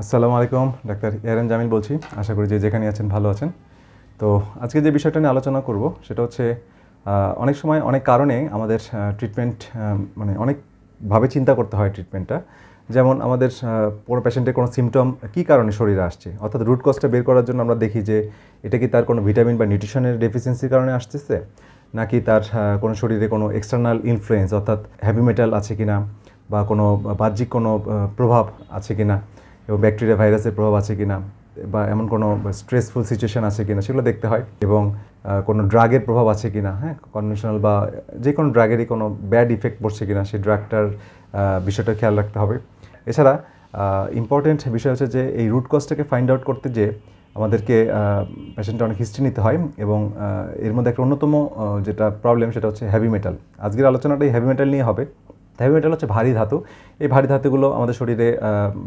আসসালামু আলাইকুম, ডাক্তার ইয়ারেন জামিল বলছি। আশা করি যে যেখানে আছেন ভালো আছেন। তো আজকে যে বিষয়টা নিয়ে আলোচনা করব, সেটা হচ্ছে অনেক সময় অনেক কারণে আমাদের ট্রিটমেন্ট মানে অনেকভাবে চিন্তা করতে হয় ট্রিটমেন্টটা যেমন আমাদের কোনো পেশেন্টের কোনো সিমটম কী কারণে শরীরে আসছে? অর্থাৎ রুট কজটা বের করার জন্য আমরা দেখি যে, এটা কি তার কোনো ভিটামিন বা নিউট্রিশনের ডেফিসিয়েন্সির কারণে আসতেছে? নাকি তার কোনো শরীরে কোনো এক্সটার্নাল ইনফ্লুয়েন্স অর্থাৎ হ্যাভি মেটাল আছে কি না বা কোনো বাহ্যিক কোনো প্রভাব আছে কিনা? এবং ব্যাকটেরিয়া ভাইরাসের প্রভাব আছে কিনা, বা এমন কোনো স্ট্রেসফুল সিচুয়েশন আছে কিনা, সেগুলো দেখতে হয়। এবং কোনো ড্রাগের প্রভাব আছে কিনা হ্যাঁ? কনভেনশনাল বা যে কোনো ড্রাগেরই কোনো ব্যাড ইফেক্ট পড়ছে কিনা, সেই ড্রাগটার বিষয়টা খেয়াল রাখতে হবে। এছাড়া ইম্পর্টেন্ট বিষয় হচ্ছে যে, এই রুট কজটাকে ফাইন্ড আউট করতে যে, আমাদেরকে পেশেন্টের অনেক হিস্ট্রি নিতে হয় এবং এর মধ্যে একটা অন্যতম যেটা প্রবলেম সেটা হচ্ছে হ্যাভি মেটাল আজকের আলোচনাটা এই হ্যাভি মেটাল নিয়ে হবে। হ্যাভি মেটাল হচ্ছে ভারী ধাতু। এই ভারী ধাতুগুলো আমাদের শরীরে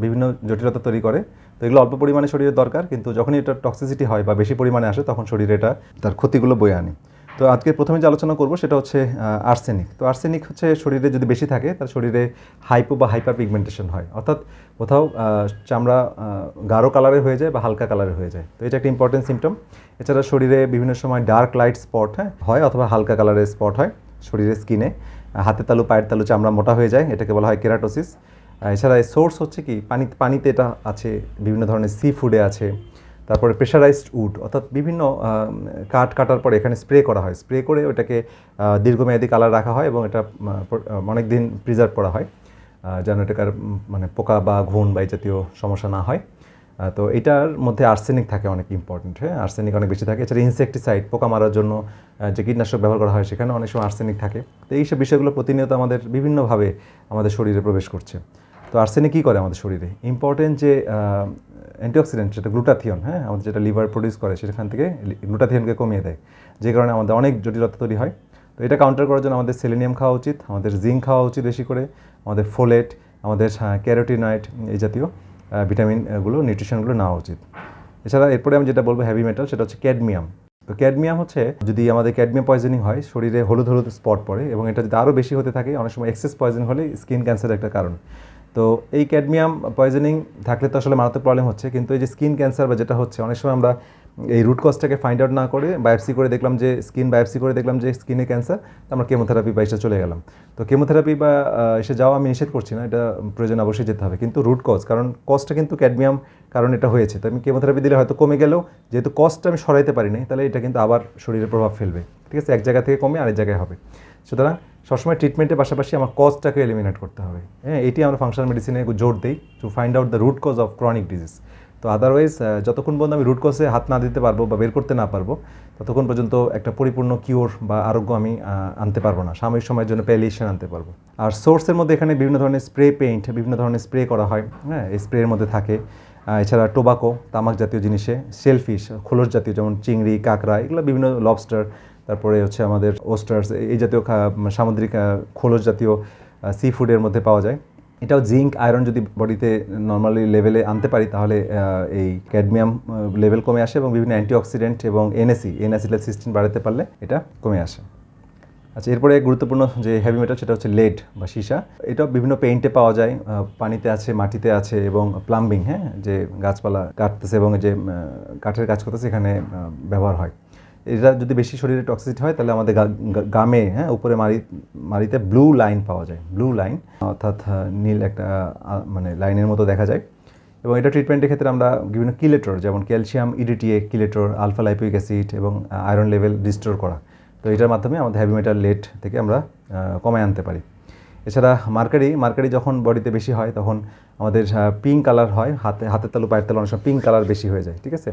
বিভিন্ন জটিলতা তৈরি করে। তো এগুলো অল্প পরিমাণে শরীরে দরকার, কিন্তু যখনই এটা টক্সিসিটি হয় বা বেশি পরিমাণে আসে, তখন শরীরে এটা, তার ক্ষতিগুলো বয়ে আনে। তো আজকে প্রথমে যে আলোচনা করব, সেটা হচ্ছে আর্সেনিক তো আর্সেনিক হচ্ছে শরীরে যদি বেশি থাকে, তার শরীরে হাইপো বা হাইপার পিগমেন্টেশন হয়। অর্থাৎ কোথাও চামড়া গাঢ় কালারের হয়ে যায় বা হালকা কালারের হয়ে যায়। তো এটা একটা ইম্পর্টেন্ট সিমটম এছাড়া শরীরে বিভিন্ন সময় ডার্ক লাইট স্পট হ্যাঁ হয় অথবা হালকা কালারের স্পট হয় শরীরের স্কিনে হাতের তালু, পায়ের তালু চামড়া মোটা হয়ে যায়, এটাকে বলা হয় কেরাটোসিস। এছাড়া সোর্স হচ্ছে কি, পানি, পানিতে এটা আছে, বিভিন্ন ধরনের সি ফুডে আছে। তারপরে প্রেশারাইজড উড অর্থাৎ বিভিন্ন কাঠ কাটার পরে এখানে স্প্রে করা হয়। স্প্রে করে ওটাকে দীর্ঘমেয়াদী কালার রাখা হয় এবং এটা অনেক দিন প্রিজার্ভ করা হয় যেন এটাকার মানে পোকা বা ঘুণ বা এই জাতীয় সমস্যা না হয়। তো এটার মধ্যে আর্সেনিক থাকে অনেক ইম্পর্টেন্ট হ্যাঁ? আর্সেনিক অনেক বেশি থাকে। এছাড়া ইনসেকটিসাইড পোকা মারার জন্য যে কীটনাশক ব্যবহার করা হয়, সেখানে অনেক সময় আর্সেনিক থাকে। তো এইসব বিষয়গুলো প্রতিনিয়ত আমাদের বিভিন্নভাবে আমাদের শরীরে প্রবেশ করছে। তো আর্সেনিক কী করে আমাদের শরীরে? ইম্পর্টেন্ট যে অ্যান্টিঅক্সিডেন্ট যেটা গ্লুটাথিয়ন হ্যাঁ? আমাদের যেটা লিভার প্রডিউস করে, সেখান থেকে গ্লুটাথিয়নকে কমিয়ে দেয়। যে কারণে আমাদের অনেক জটিলতা তৈরি হয়। তো এটা কাউন্টার করার জন্য আমাদের সেলেনিয়াম খাওয়া উচিত, আমাদের জিঙ্ক খাওয়া উচিত বেশি করে, আমাদের ফোলেট আমাদের ক্যারোটিনয়েড এই জাতীয়। ভিটামিনগুলো নিউট্রিশনগুলো নেওয়া উচিত। এছাড়া এরপরে আমি যেটা বলব হ্যাভি মেটাল সেটা হচ্ছে ক্যাডমিয়াম তো ক্যাডমিয়াম হচ্ছে, যদি আমাদের ক্যাডমিয়াম পয়জনিং হয়, শরীরে হলুদ হলুদ স্পট পড়ে এবং এটা যদি আরও বেশি হতে থাকে, অনেক সময় এক্সেস পয়জন হলে স্কিন ক্যান্সারের একটা কারণ। তো এই ক্যাডমিয়াম পয়জনিং থাকলে তো আসলে মারাত্মক প্রবলেম হচ্ছে, কিন্তু এই যে স্কিন ক্যান্সার বা যেটা হচ্ছে, অনেক সময় আমরা এই রুট কজটাকে ফাইন্ড আউট না করে বায়োপসি করে দেখলাম যে স্কিন বায়োপসি করে দেখলাম যে স্কিনে ক্যান্সার তো আমরা কেমোথেরাপি বা এসে চলে গেলাম। তো কেমোথেরাপি বা এসে যাওয়া আমি নিষেধ করছি না, এটা প্রয়োজন অবশ্যই যেতে হবে। কিন্তু রুট কজ কারণ কজটা কিন্তু ক্যাডমিয়াম কারণ এটা হয়েছে। তো আমি কেমোথেরাপি দিলে হয়তো কমে গেলেও, যেহেতু কজটা আমি সরাইতে পারি নাই, তাহলে এটা কিন্তু আবার শরীরে প্রভাব ফেলবে। ঠিক আছে? এক জায়গা থেকে কমে আরেক জায়গায় হবে। সুতরাং সবসময় ট্রিটমেন্টের পাশাপাশি আমার কজটাকে এলিমিনেট করতে হবে। হ্যাঁ এটি আমরা ফাংশনাল মেডিসিনে জোর দিই to find out the root cause of chronic disease তো আদারওয়াইজ যতক্ষণ পর্যন্ত আমি রুট কজে হাত না দিতে পারব বা বের করতে না পারব, ততক্ষণ পর্যন্ত একটা পরিপূর্ণ কিওর বা আরোগ্য আমি আনতে পারব না। সাময়িক সময়ের জন্য প্যালিয়েশন আনতে পারব। আর সোর্সের মধ্যে এখানে বিভিন্ন ধরনের স্প্রে পেইন্ট বিভিন্ন ধরনের স্প্রে করা হয়। হ্যাঁ এই স্প্রের মধ্যে থাকে। এছাড়া টোবাকো তামাক জাতীয় জিনিসে শেলফিশ খোলস জাতীয় যেমন চিংড়ি, কাঁকড়া, এগুলো বিভিন্ন লবস্টার তারপরে হচ্ছে আমাদের ওস্টার্স এই জাতীয় সামুদ্রিক খোলস জাতীয় সি ফুডের মধ্যে পাওয়া যায়। এটাও জিঙ্ক, আয়রন যদি বডিতে নর্মালি লেভেলে আনতে পারি, তাহলে এই ক্যাডমিয়াম লেভেল কমে আসে এবং বিভিন্ন অ্যান্টিঅক্সিডেন্ট এবং এনএসি এনএসিলের সিস্টেম বাড়াতে পারলে এটা কমে আসে। আচ্ছা এরপরে গুরুত্বপূর্ণ যে হেভি মেটাল সেটা হচ্ছে লেড বা সীসা। এটাও বিভিন্ন পেইন্টে পাওয়া যায় পানিতে আছে, মাটিতে আছে এবং প্লাম্বিং হ্যাঁ যে গাছপালা কাটতেছে এবং যে কাঠের কাজ করতেছে, এখানে ব্যবহার হয়। এটা যদি বেশি শরীরে টক্সিসিটি হয়, তাহলে আমাদের গামে হ্যাঁ উপরে মারি মারিতে ব্লু লাইন পাওয়া যায় ব্লু লাইন অর্থাৎ নীল একটা মানে লাইনের মতো দেখা যায়। এবং এটা ট্রিটমেন্টের ক্ষেত্রে আমরা বিভিন্ন কিলেটর যেমন calcium EDTA chelator alpha lipoic acid এবং আয়রন লেভেল রিস্টোর করা। তো এটার মাধ্যমে আমাদের হেভি মেটাল লেট থেকে আমরা কমায় আনতে পারি। এছাড়া মার্কারি মার্কারি যখন বডিতে বেশি হয়, তখন আমাদের পিঙ্ক কালার হয়, হাতে, হাতের তালু, পায়ের তালু অনেক সময় পিঙ্ক কালার বেশি হয়ে যায়, ঠিক আছে?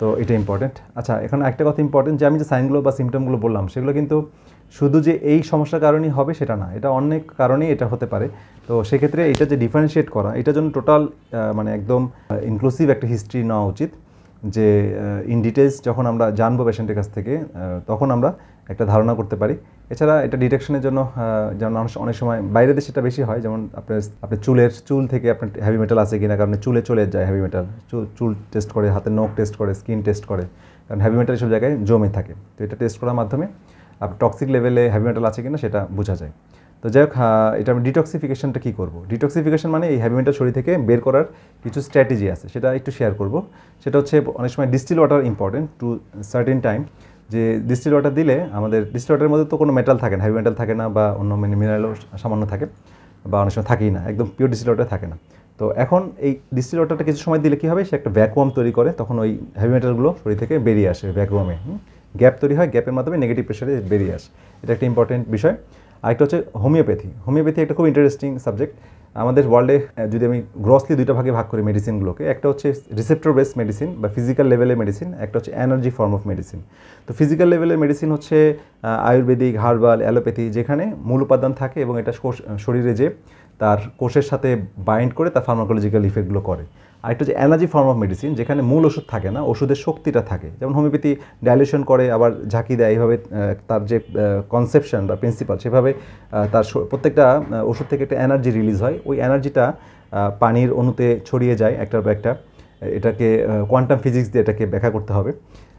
তো এটা ইম্পর্টেন্ট আচ্ছা এখন একটা কথা ইম্পর্টেন্ট যে আমি যে সাইনগুলো বা সিমটমগুলো বললাম, সেগুলো কিন্তু শুধু যে এই সমস্যার কারণেই হবে সেটা না, এটা অনেক কারণেই এটা হতে পারে। তো সেক্ষেত্রে এটা যে ডিফারেন্সিয়েট করা, এটার জন্য টোটাল মানে একদম ইনক্লুসিভ একটা হিস্ট্রি নেওয়া উচিত। যে ইন ডিটেলস যখন আমরা জানব পেশেন্টের কাছ থেকে তখন আমরা একটা ধারণা করতে পারি। এছাড়া এটা ডিটেকশনের জন্য যেমন মানুষ অনেক সময় বাইরে দেশে এটা বেশি হয়, যেমন আপনার আপনার চুলের, চুল থেকে আপনার হেভি মেটাল আছে কিনা, কারণ চুলে চলে যায় হেভি মেটাল চুল চুল টেস্ট করে হাতের নখ টেস্ট করে স্কিন টেস্ট করে, কারণ হেভি মেটাল এসব জায়গায় জমে থাকে। তো এটা টেস্ট করার মাধ্যমে আপনার টক্সিক লেভেলে হেভি মেটাল আছে কিনা সেটা বোঝা যায়। তো যাই হোক এটা আমি ডিটক্সিফিকেশনটা কী করব? ডিটক্সিফিকেশন মানে এই হ্যাভি শরীর থেকে বের করার কিছু স্ট্র্যাটেজি আছে, সেটা একটু শেয়ার করব। সেটা হচ্ছে অনেক সময় distil water important to certain time যে ডিস্টিল ওয়াটার দিলে আমাদের ডিস্টিল ওয়াটারের মধ্যে তো কোনো মেটাল থাকে না হেভি মেটাল থাকে না বা অন্য মিনারেলও সামান্য থাকে বা অনেক সময় থাকেই না, একদম পিওর ডিস্টিল ওয়াটার থাকে না। তো এখন এই ডিস্টিল ওয়াটারটা কিছু সময় দিলে কী হবে? সে একটা ভ্যাকুয়াম তৈরি করে, তখন ওই হেভি মেটালগুলো শরীর থেকে বেরিয়ে আসে ভ্যাকুয়ামে গ্যাপ তৈরি হয় গ্যাপের মাধ্যমে নেগেটিভ প্রেশারে বেরিয়ে আসে। এটা একটা ইম্পর্টেন্ট বিষয়। আরেকটা হচ্ছে হোমিওপ্যাথি। হোমিওপ্যাথি একটা খুব ইন্টারেস্টিং সাবজেক্ট আমাদের ওয়ার্ল্ডে যদি আমি গ্রসলি দুইটা ভাগে ভাগ করি মেডিসিনগুলোকে একটা হচ্ছে রিসেপ্টর বেস মেডিসিন বা ফিজিক্যাল লেভেলের মেডিসিন একটা হচ্ছে এনার্জি ফর্ম অফ মেডিসিন তো ফিজিক্যাল লেভেলের মেডিসিন হচ্ছে আয়ুর্বেদিক হার্বাল অ্যালোপ্যাথি যেখানে মূল উপাদান থাকে এবং এটা শরীরে যে তার কোষের সাথে বাইন্ড করে তার ফার্মাকোলজিক্যাল ইফেক্টগুলো করে। আরেকটা যে এনার্জি ফর্ম অফ মেডিসিন যেখানে মূল ওষুধ থাকে না, ওষুধের শক্তিটা থাকে। যেমন হোমিওপ্যাথি ডাইলেশন করে, আবার ঝাঁকি দেয়, এইভাবে তার যে কনসেপশন বা প্রিন্সিপাল সেভাবে তার প্রত্যেকটা ওষুধ থেকে একটা এনার্জি রিলিজ হয়। ওই এনার্জিটা পানির অণুতে ছড়িয়ে যায় একটার পর একটা। এটাকে কোয়ান্টাম ফিজিক্স দিয়ে এটাকে ব্যাখ্যা করতে হবে।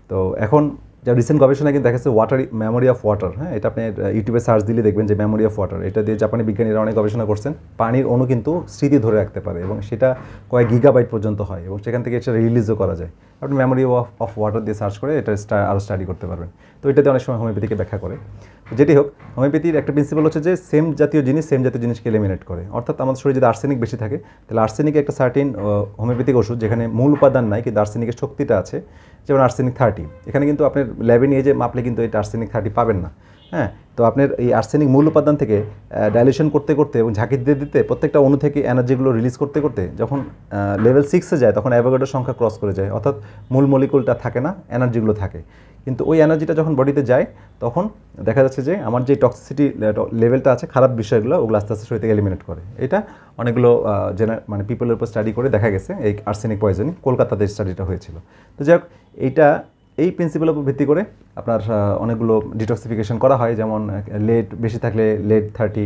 তো এখন যা রিসেন্ট গবেষণা কিন্তু দেখা যাচ্ছে ওয়াটার মেমোরি অফ ওয়াটার হ্যাঁ? এটা আপনি ইউটিউবে সার্চ দিলে দেখবেন যে মেমোরি অফ ওয়াটার এটা দিয়ে জাপানি বিজ্ঞানীরা অনেক গবেষণা করছেন। পানির অণু কিন্তু স্মৃতি ধরে রাখতে পারে এবং সেটা কয়েক গিগাবাইট পর্যন্ত হয় এবং সেখান থেকে এটা রিলিজও করা যায়। আপনি মেমোরি অফ অফ ওয়াটার দিয়ে সার্চ করে এটা আরও স্টাডি করতে পারবেন। তো এটাতে অনেক সময় হোমিওপ্যাথিকে ব্যাখ্যা করে। যেটি হোক হোমিওপ্যাথির একটা প্রিন্সিপাল হচ্ছে যে সেম জাতীয় জিনিস সেম জাতীয় জিনিসকে এলিমিনেট করে। অর্থাৎ আমাদের শরীরে যদি আর্সেনিক বেশি থাকে, তাহলে আর্সেনিক একটা সার্টিন হোমিওপ্যাথিক ওষুধ যেখানে মূল উপাদান নাই, কিন্তু আর্সেনিকের শক্তিটা আছে যেমন আর্সেনিক থার্টি এখানে কিন্তু আপনার ল্যাবে নিয়ে যে মাপলে কিন্তু এটা আর্সেনিক থার্টি পাবেন না। হ্যাঁ তো আপনার এই আর্সেনিক মূল উপাদান থেকে ডাইলেশন করতে করতে এবং ঝাঁকি দিতে দিতে প্রত্যেকটা অণু থেকে এনার্জিগুলো রিলিজ করতে করতে যখন লেভেল সিক্সে যায় তখন অ্যাভোগাডোর সংখ্যা ক্রস করে যায়। অর্থাৎ মূল মলিকুলটা থাকে না এনার্জিগুলো থাকে। কিন্তু ওই এনার্জিটা যখন বডিতে যায়, তখন দেখা যাচ্ছে যে আমার যে টক্সিসিটি লেভেলটা আছে, খারাপ বিষয়গুলো ওগুলো আস্তে আস্তে শরীর থেকে এলিমিনেট করে। এটা অনেকগুলো জেনা মানে পিপলের উপর স্টাডি করে দেখা গেছে, এই আর্সেনিক পয়জনিং কলকাতাতে স্টাডিটা হয়েছিল। তো যাই হোক, এইটা এই প্রিন্সিপালের উপর ভিত্তি করে আপনার অনেকগুলো ডিটক্সিফিকেশন করা হয়, যেমন লেড বেশি থাকলে লেড থার্টি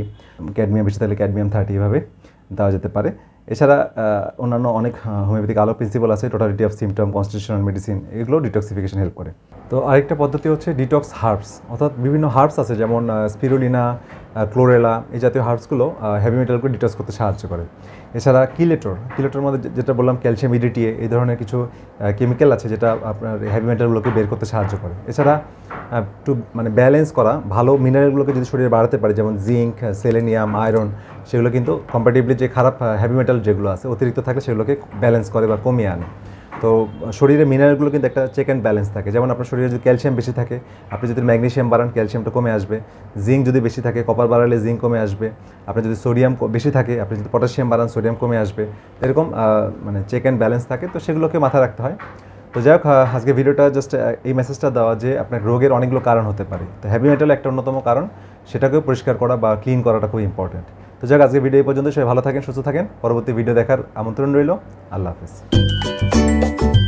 ক্যাডমিয়াম বেশি থাকলে ক্যাডমিয়াম থার্টি এভাবে দেওয়া যেতে পারে। এছাড়া অন্যান্য অনেক হোমিওপ্যাথিক আলো প্রিন্সিপাল আছে totality of symptom constitutional medicine এগুলো ডিটক্সিফিকেশন হেল্প করে। তো আরেকটা পদ্ধতি হচ্ছে ডিটক্স হার্বস অর্থাৎ বিভিন্ন হার্বস আছে, যেমন স্পিরুলিনা ক্লোরেলা এই জাতীয় হার্বসগুলো হেভি মেটালকে ডিটক্স করতে সাহায্য করে। এছাড়া কিলেটর কিলেটর মধ্যে যেটা বললাম, ক্যালসিয়াম ইডিটিএ এই ধরনের কিছু কেমিক্যাল আছে যেটা আপনার হেভি মেটালগুলোকে বের করতে সাহায্য করে। এছাড়া একটু মানে ব্যালেন্স করা ভালো মিনারেলগুলোকে যদি শরীরে বাড়াতে পারে, যেমন জিঙ্ক সেলেনিয়াম আয়রন সেগুলো কিন্তু কম্পারেটিভলি যে খারাপ হেভি মেটাল যেগুলো আছে, অতিরিক্ত থাকলে সেগুলোকে ব্যালেন্স করে বা কমিয়ে আনে। তো শরীরে মিনারেলগুলো কিন্তু একটা চেক অ্যান্ড ব্যালেন্স থাকে। যেমন আপনার শরীরে যদি ক্যালসিয়াম বেশি থাকে, আপনি যদি ম্যাগনেশিয়াম বাড়ান ক্যালসিয়ামটা কমে আসবে। জিঙ্ক যদি বেশি থাকে কপার বাড়ালে জিঙ্ক কমে আসবে। আপনি যদি সোডিয়াম বেশি থাকে, আপনি যদি পটাশিয়াম বাড়ান সোডিয়াম কমে আসবে। এরকম মানে চেক অ্যান্ড ব্যালেন্স থাকে। তো সেগুলোকে মাথায় রাখতে হয়। তো যাই হোক আজকে ভিডিওটা জাস্ট এই মেসেজটা দেওয়া যে আপনার রোগের অনেকগুলো কারণ হতে পারে। তো হ্যাভি মেটাল একটা অন্যতম কারণ। সেটাকেও পরিষ্কার করা বা ক্লিন করাটা খুব ইম্পর্টেন্ট তো যাক আজকে ভিডিও এই পর্যন্ত। সবাই ভালো থাকেন, সুস্থ থাকেন। পরবর্তী ভিডিও দেখার আমন্ত্রণ রইল। আল্লাহ হাফিজ। Thank you.